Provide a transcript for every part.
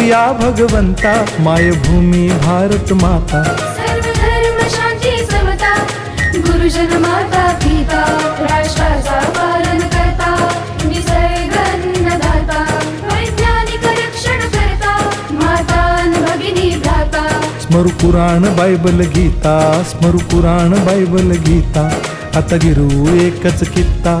या भगवंता मायभूमी भारत माता। सर्व धर्म शांती समता गुरुजन माता पिता राष्ट्राचा पालन करता निसर्ग अन्नदाता वैज्ञानिक रक्षण करता माता अन भगिनी भ्राता। स्मरु पुराण बायबल गीता स्मरु पुराण बायबल गीता आता गिरू एकच कित्ता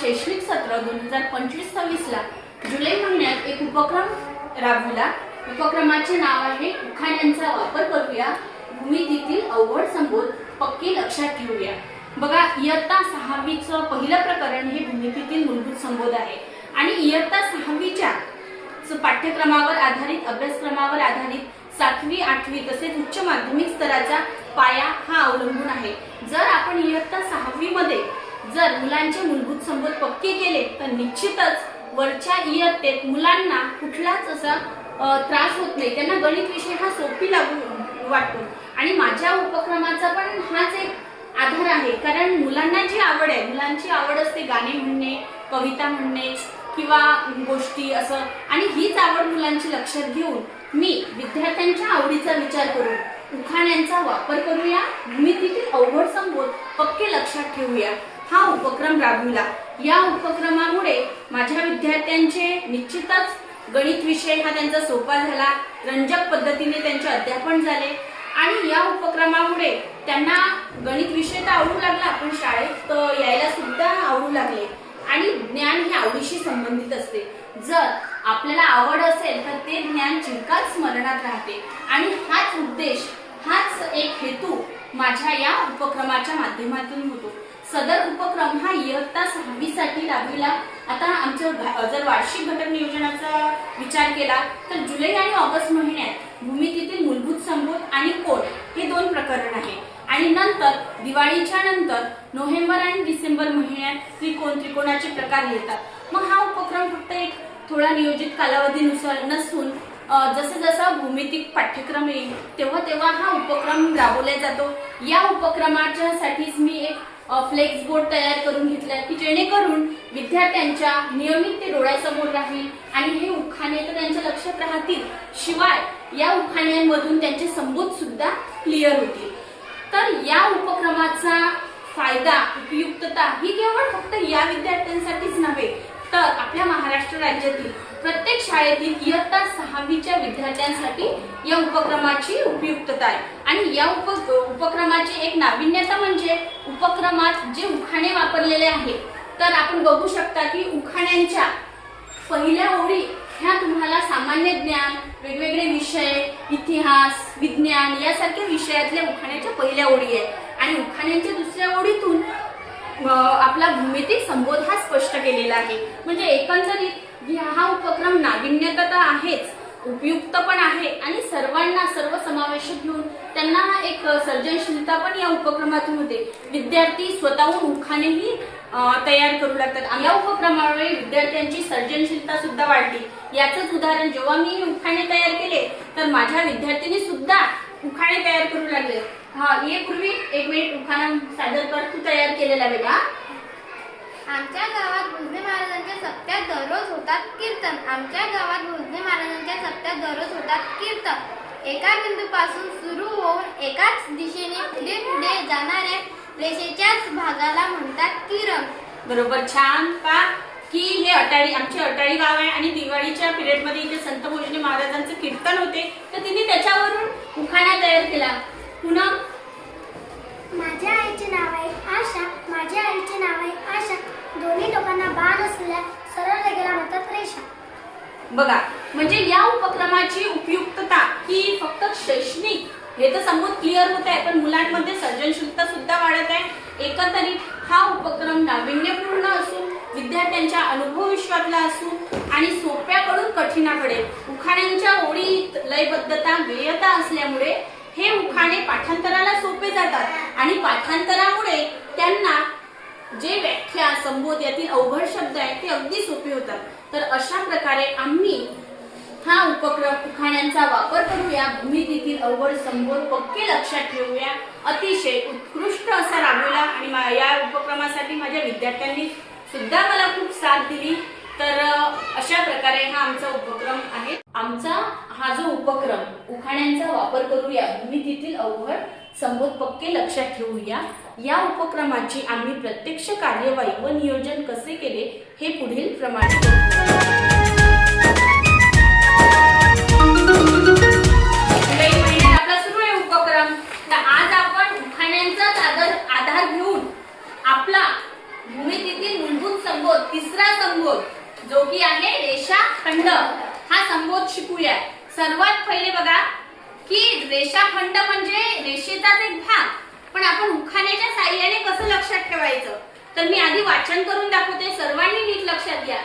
शैक्षणिक सत्र दोन हजार पंचवीस सव्वीसला जुलै महिन्यात एक उपक्रम राबविला. उपक्रमाचे नाव आहे उखाण्यांचा वापर करूया. भूमितीतील अवघड संबोध पक्की लक्षात ठेवूया. बघा इयत्ता सहावीचं पहिलं प्रकरण हे भूमितीतील मूलभूत संबोध आहे. आणि इयत्ता सहावीच्या पाठ्यक्रमावर आधारित अभ्यासक्रमावर आधारित सातवी आठवी तसेच उच्च माध्यमिक स्तराचा पाया हा अवलंबून आहे. जर आपण इयत्ता सहावी मध्ये जर मुलांचे मूलभूत संबोध पक्के केले तर निश्चितच वरच्या इयत्तेत मुलांना कुठलाच असा त्रास होत नाही. त्यांना गणित विषय हा सोपी लागू वाटतो. आणि माझ्या उपक्रमाचा पण हाच एक आधार आहे. कारण मुलांना जी आवड आहे मुलांची आवड असते गाणे म्हणणे कविता म्हणणे किंवा गोष्टी असं आणि हीच आवड मुलांची लक्षात घेऊन मी विद्यार्थ्यांच्या आवडीचा विचार करून उखाण्यांचा वापर करूया. भूमितीतील अवघड संबोध पक्के लक्षात ठेवूया. हा उपक्रम राबविला. या उपक्रमामुळे माझ्या विद्यार्थ्यांचे निश्चितच गणित विषय हा त्यांचा सोपा झाला. रंजक पद्धतीने त्यांचे अध्यापन झाले. आणि या उपक्रमामुळे त्यांना गणित विषय तर आवडू लागला पण शाळेत यायला सुद्धा आवडू लागले. आणि ज्ञान हे आवडीशी संबंधित असते. जर आपल्याला आवड असेल तर ते ज्ञान चिरकाल स्मरणात राहते. आणि हाच उद्देश हाच एक हेतू माझ्या या उपक्रमाच्या माध्यमातून होतो. सदर उपक्रम हा इयत्ता सहावीसाठी राबविला आता आमचं जर वार्षिक घटक नियोजनाचा विचार केला तर जुलै आणि ऑगस्ट महिन्यात भूमितीतील मूलभूत संबोध आणि कोट हे दोन प्रकरण आहे. आणि नंतर दिवाळीच्या नंतर नोव्हेंबर आणि डिसेंबर महिन्यात त्रिकोण त्रिकोणाचे प्रकार येतात. मग हा उपक्रम फक्त एक थोडा नियोजित कालावधीनुसार नसून जसं जसं भूमितिक पाठ्यक्रम येईल तेव्हा तेव्हा हा उपक्रम राबवला जातो. या उपक्रमाच्यासाठीच मी एक फ्लेक्स बोर्ड तयार करून घेतला की जेणेकरून विद्यार्थ्यांच्या नियमित ते डोळ्यासमोर राहील आणि हे उखाणे तर त्यांच्या लक्षात राहतील. शिवाय या उखाण्यांमधून त्यांचे संबोध सुद्धा क्लिअर होतील. तर या उपक्रमाचा फायदा उपयुक्तता ही केवळ फक्त या विद्यार्थ्यांसाठीच नव्हे तर आपल्या महाराष्ट्र राज्यातील प्रत्येक शाळेतील इयत्ता सहावीच्या विद्यार्थ्यांसाठी या उपक्रमाची उपयुक्तता आहे. आणि या उप उपक्रमाची एक नाविन्यता म्हणजे उपक्रमात जे उखाणे वापरलेले आहे तर आपण बघू शकता की उखाण्यांच्या पहिल्या ओळी ह्या तुम्हाला सामान्य ज्ञान वेगवेगळे विषय इतिहास विज्ञान यासारख्या विषयातल्या उखाण्याच्या पहिल्या ओळी आहेत. आणि उखाण्यांच्या दुसऱ्या ओळीतून आपला भूमिती संबोध हा स्पष्ट केलेला आहे. म्हणजे एकंदरीत हा उपक्रम नाविन्यता तर आहेच उपयुक्त पण आहे आणि सर्वांना सर्व समावेशक घेऊन त्यांना एक सर्जनशीलता पण या उपक्रमातून होते. विद्यार्थी स्वतःहून मुखानेही तयार करू लागतात. या उपक्रमामुळे विद्यार्थ्यांची सर्जनशीलता सुद्धा वाढली. याचंच उदाहरण जेव्हा मी उखाणे तयार केले तर माझ्या विद्यार्थ्यांनी सुद्धा उखाणे तयार करू लागले. हा ये पूर्वी एक मिनिट उखाणा सादर कर तू तयार केलेला बेटा आमच्या गावात भोजने महाराजांच्या सप्त्यात दररोज होतात कीर्तन. आमच्या गावात भोजने महाराजांच्या सप्त्यात दररोज होतात कीर्तन. एका बिंदूपासून सुरू होऊन एकाच दिशेने पुढे पुढे जाणाऱ्या रेषेच्याच भागाला म्हणतात किरण. बरोबर. छान का की हे अटाळी आमचे अटाळी गाव आहे आणि दिवाळीच्या पिरियडमध्ये इथे संत भोजने महाराजांचं कीर्तन होते. तर तिने त्याच्यावरून उखाणा तयार केला. पुन्हा माझ्या आईचे नाव आहे आशा माझ्या आईचे नाव आहे आशा. दोन्ही टोकांना बाण असलेल्या सरळ रेगेला म्हणतात रेषा बघा म्हणजे या उपक्रमाची उपयुक्तता ही फक्त शैक्षणिक हे तर समोर क्लिअर होत आहे पण मुलांमध्ये सर्जनशीलता सुद्धा वाढत आहे. एकंदरीत हा उपक्रम नाविन्यपूर्ण असून विद्यार्थ्यांच्या अनुभव विश्वातला असू आणि सोप्याकडून कठीणाकडे उखाण्यांच्या ओळीत लयबद्धता व्ययता असल्यामुळे हे उखाणे पाठांतराला सोपे जातात. आणि पाठांतरामुळे त्यांना जे व्याख्या संबोध यातील अवघड शब्द आहेत ते अगदी सोपे होतात. तर अशा प्रकारे आम्ही हा उपक्रम उखाण्यांचा वापर करूया. भूमितीतील अवघड संबोध पक्के लक्षात ठेवूया. अतिशय उत्कृष्ट असा राबवला आणि या उपक्रमासाठी माझ्या विद्यार्थ्यांनी सुद्धा मला खूप साथ दिली. तर अशा प्रकारे हा आमचा उपक्रम आहे. आमचा हा जो उपक्रम उखाण्यांचा वापर करूया भूमितीतील अवघड संबोध पक्के लक्षात ठेवूया. या उपक्रमाची आम्ही प्रत्यक्ष कार्यवाही व नियोजन कसे केले हे पुढील प्रमाणे उपक्रम. तर आज आपण उखाण्यांचाच आधार घेऊन आपला संबोध तिसरा संबोध जो की आहे रेषाखंड हा संबोध शिकूया. सर्वात पहिले बघा की रेषाखंड म्हणजे रेषेचाच एक भाग. पण आपण उखाण्याच्या साह्याने कसं लक्षात ठेवायचं? तर मी आधी वाचन करून दाखवते. सर्वांनी नीट लक्षात घ्या.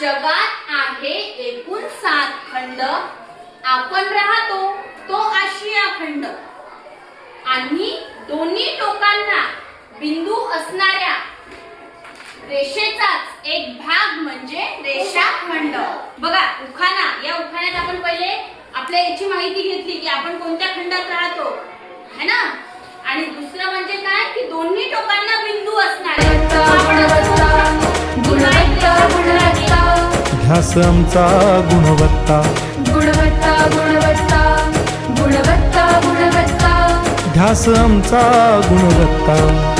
जगात आहे एकूण सात खंड. आपण राहतो तो आशिया खंड. आणि दोन्ही टोकांना बिंदू असणाऱ्या रेषेचाच एक भाग म्हणजे रेषाखंड. बघा उखाणा. या उखाण्यात आपण पहिले आपल्या याची माहिती घेतली की आपण कोणत्या खंडात राहतो है ना? आणि दुसरं म्हणजे काय की दोन्ही टोकांना बिंदू असणारे. गुणवत्ता गुणवत्ता. गुणवत्ता ध्यास आमचा गुणवत्ता. गुणवत्ता गुणवत्ता. गुणवत्ता गुणवत्ता. ध्यास आमचा गुणवत्ता.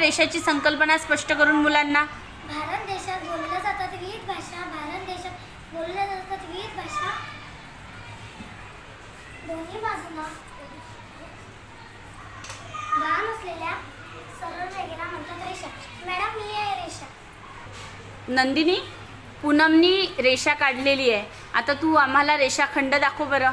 रेषाची संकल्पना स्पष्ट करून मुलांना. भारत देशात बोलल्या जातात विविध भाषा. भारत देशात बोलल्या जातात विविध भाषा. दोन्ही बाजूला लहान असलेल्या सरळ रेगेला म्हणतात रेषा. मॅडम ही आहे रेषा. नंदिनी पूनमनी रेषा काढलेली आहे. आता तू आम्हाला रेषाखंड दाखव बरं.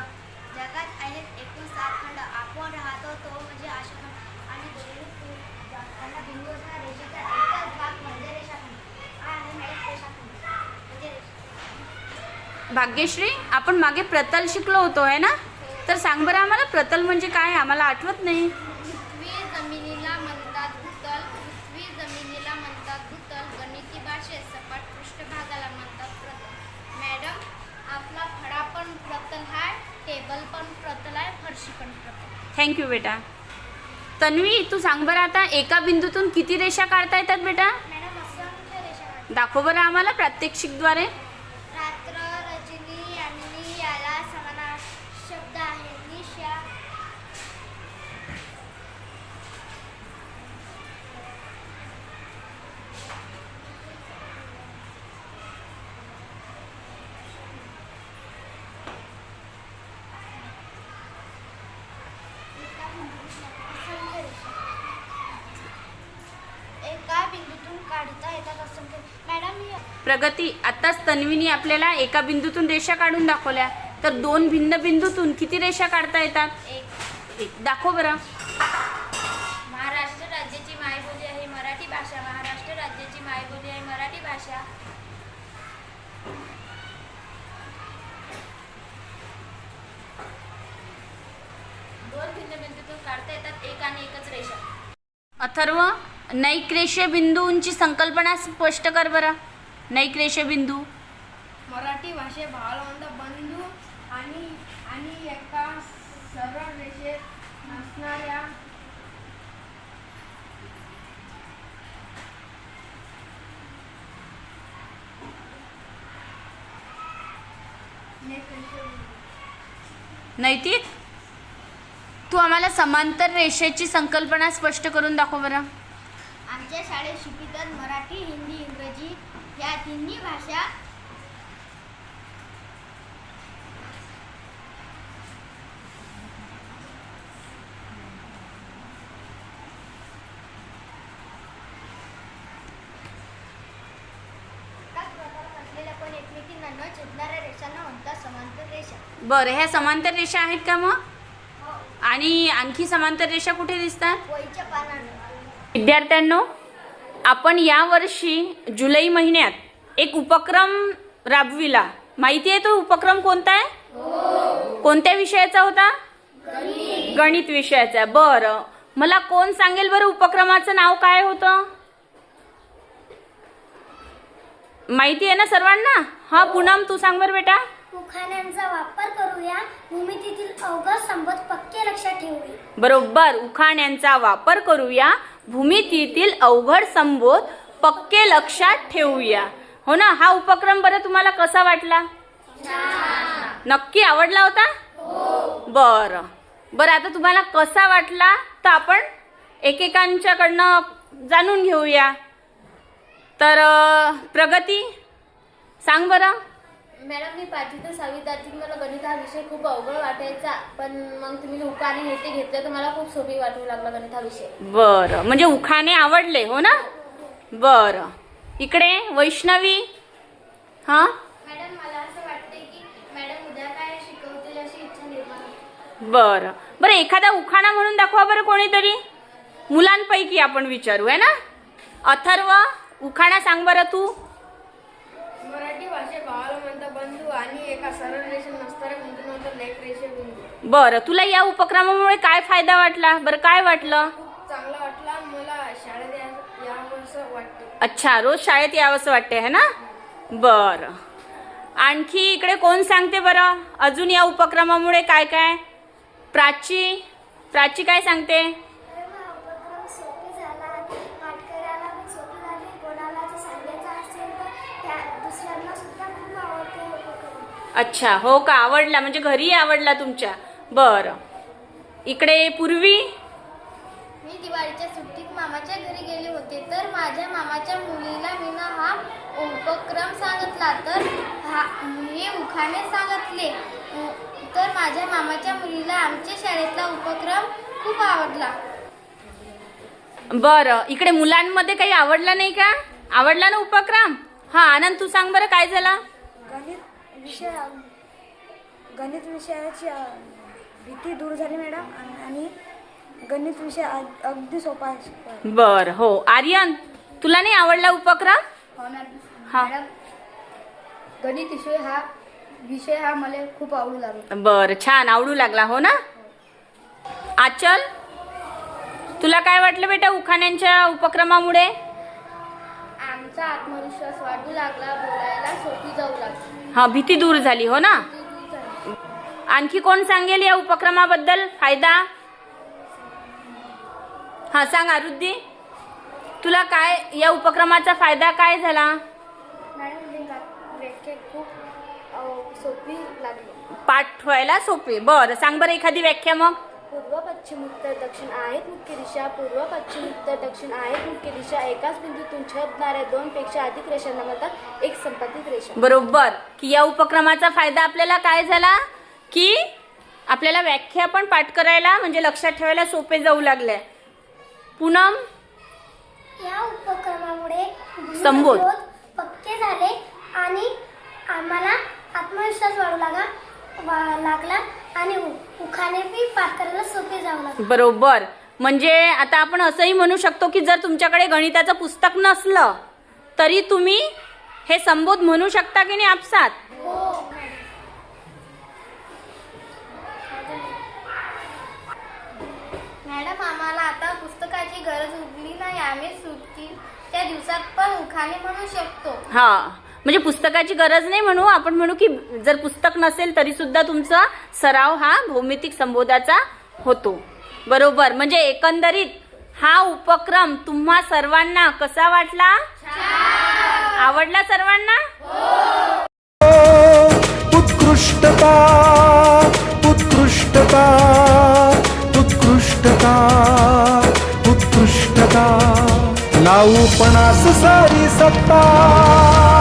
भाग्यश्री आपण मागे प्रतल शिकलो होतो आहे ना? तर सांग बरं आम्हाला प्रतल म्हणजे काय? आम्हाला आठवत नाही. पृथ्वी जमिनीला म्हणतात भूतल पृथ्वी जमिनीला म्हणतात भूतल गणिती भाषेत सपाट पृष्ठभागाला म्हणतात प्रतल. मॅडम आपला फळा पण प्रतल आहे टेबल पण प्रतल आहे फरशी पण प्रतल थँक्यू बेटा. तन्वी तू सांग बरं आता एका बिंदूतून किती रेषा काढता येतात बेटा? मॅडम रेषा. दाखव बरं आम्हाला प्रात्यक्षिकद्वारे रात्र रजनी आणि याला समान शब्द आहे निशा एका बिंदूतून काढता येतात असंख्य मॅडम ही प्रगती आताच तन्वीनी आपल्याला एका बिंदूतून रेषा काढून दाखवल्या. तर दोन भिन्न बिंदूतून किती रेषा काढता येतात? एक. दाखव बरं. महाराष्ट्र राज्याची मायबोली आहे मराठी भाषा. महाराष्ट्र राज्याची मायबोली आहे मराठी भाषा. दोन भिन्न बिंदूतून काढता येतात एक आणि एकच रेषा. अथर्व नैक्रेष्य बिंदूंची संकल्पना स्पष्ट कर बरं. नैक रेषेबिंदू मराठी भाषे भावंड बंधू आणि आणि एका सरळ रेषेत नसणाऱ्या नैतिक? तू आम्हाला समांतर रेषेची संकल्पना स्पष्ट करून दाखव बरं. आमच्या शाळेत शिकवितात मराठी हिंदी इंग्रजी या तिन्ही भाषा एकाच प्रकारात असलेल्या पण एकमेकींना न छेदणाऱ्या रेषांना म्हणतात समांतर रेषा. बरं ह्या समांतर रेषा आहेत का मग? आणि आणखी समांतर रेषा कुठे दिसतात? विद्यार्थ्यांनो आपण यावर्षी जुलै महिन्यात एक उपक्रम राबविला. माहिती आहे तो उपक्रम कोणता आहे? कोणत्या विषयाचा होता? गणित. विषयाचा. बरं. मला कोण सांगेल बरं उपक्रमाचं नाव काय होतं? माहिती आहे ना सर्वांना? हा पूनम तू सांग बरं बेटा. उखाण्यांचा वापर करूया. भूमितीतील अवघड संबोध पक्के लक्षात ठेवूया. बरोबर. उखाण्यांचा वापर करूया. भूमितीतील अवघड संबोध पक्के लक्षात ठेवूया. हो ना? हा उपक्रम बरं तुम्हाला कसा वाटला? नक्की आवडला होता? बरं. बरं आता तुम्हाला कसा वाटला तर आपण एकेकांच्याकडनं जाणून घेऊया. तर प्रगती सांग बरं. मॅडम मी पाचवी ते सहावी जाती. मला गणित हा विषय खूप अवघड वाटायचा. पण मग तुम्ही उकाने हे ते घेतलं तर मला खूप सोपी वाटू लागला गणित हा विषय. बरं. म्हणजे उखाणे आवडले हो ना? बरं. इकडे वैष्णवी? हां? मॅडम मला असं वाटते की मॅडम उद्या काय शिकवतील अशी इच्छा निर्माण होते. बरं. बरं एखादा उखाणा म्हणून दाखवा बरं कोणीतरी. मुलांपैकी आपण विचारू आहे ना? अथर्व उखाणा सांग बरं तू. मराठी भाषे भावाला म्हणता बंधू आणि एका सरळ रेषे नसणाऱ्या बिंदू नंतर लेख रेषे बिंदू बरं तुला या उपक्रमामुळे काय फायदा वाटला? बरं काय वाटलं? खूप चांगला वाटला. मला शाळेत वाटते. अच्छा रोज शाळेत यावंसं वाटते है ना? बरं. आणखी इकडे कोण सांगते बरं? अजून या उपक्रमामुळे काय काय प्राची? प्राची काय सांगते? अच्छा हो का? आवडला म्हणजे घरी आवडला तुमच्या. बरं. इकडे पूर्वी? मी दिवाळीच्या सुट्टीत मामाच्या घरी गेले होते तर माझ्या मामाच्या मुलीला मी ना हा उपक्रम सांगितला तर हा हे उखाणे सांगितले. तर माझ्या मामाच्या मुलीला आमच्या शाळेतला उपक्रम खूप आवडला. बरं. इकडे मुलांमध्ये काही आवडला नाही का? आवडला ना उपक्रम? हा आनंद तू सांग बरं काय झाला? विषय गणित विषयाची भीती दूर झाली मॅडम आणि- गणित विषय अग- अगदी सोपा आहे. बरं हो. आर्यन तुला नाही आवडला उपक्रम? हा गणित विषय हा विषय हा मला खूप आवडू लागला. बरं छान. आवडू लागला हो ना? आचल तुला काय वाटलं बेटा उखाण्यांच्या उपक्रमामुळे? आमचा आत्मविश्वास वाढू लागला बोलायला सोपी जाऊ लागली. हा भीती दूर झाली हो ना? आणखी कोण सांगेल या उपक्रमाबद्दल? फायदा? हा सांग आरुद्दी तुला काय या उपक्रमाचा फायदा काय झाला? मॅडम ही व्याख्या खूप अ, सोपी लागली. पाठ व्हायला सोपे. बरं सांग बरं एखादी व्याख्या मग. पूर्व पश्चिम उत्तर दक्षिण आहेत मुख्य दिशा पूर्व पश्चिम उत्तर दक्षिण आहेत मुख्य दिशा. एकाच बिंदूतून छेदणाऱ्या दोन पेक्षा अधिक रेषांना म्हणतात एक संपादित रेषा. बरोबर. की या उपक्रमाचा फायदा आपल्याला काय झाला? की आपल्याला व्याख्या पण पाठ करायला म्हणजे लक्षात ठेवायला सोपे जाऊ लागले. पूनम? या उपक्रमामुळे संबोध. पक्के झाले आणि आम्हाला आत्मविश्वास वाढू लागा वा- लागला आणि उ- उखाणे बी पाठ करायला सोपे जाऊ लागले. बरोबर. म्हणजे आता आपण असंही म्हणू शकतो की जर तुमच्याकडे गणिताचं पुस्तक नसलं तरी तुम्ही हे संबोध म्हणू शकता की नाही आपसात? मॅडम. आम्हाला आता पुस्तकाची गरज उरली नाही. आम्ही सुट्टी आजच्या दिवसात पण उखाणे म्हणू शकतो. हा. म्हणजे पुस्तकाची गरज नाही म्हणू आपण म्हणू की जर पुस्तक नसेल तरी सुद्धा तुमचा सराव हा भौमितिक संबोधाचा होतो. बरोबर? म्हणजे एकंदरीत हा उपक्रम तुम्हा सर्वांना कसा वाटला? आवडला सर्वांना? उत्कृष्टता उत्कृष्टता उत्कृष्टता उत्कृष्टता. लावू पणास सारी सत्ता.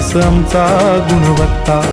गुणवत्ता आमचा गुणवत्ता.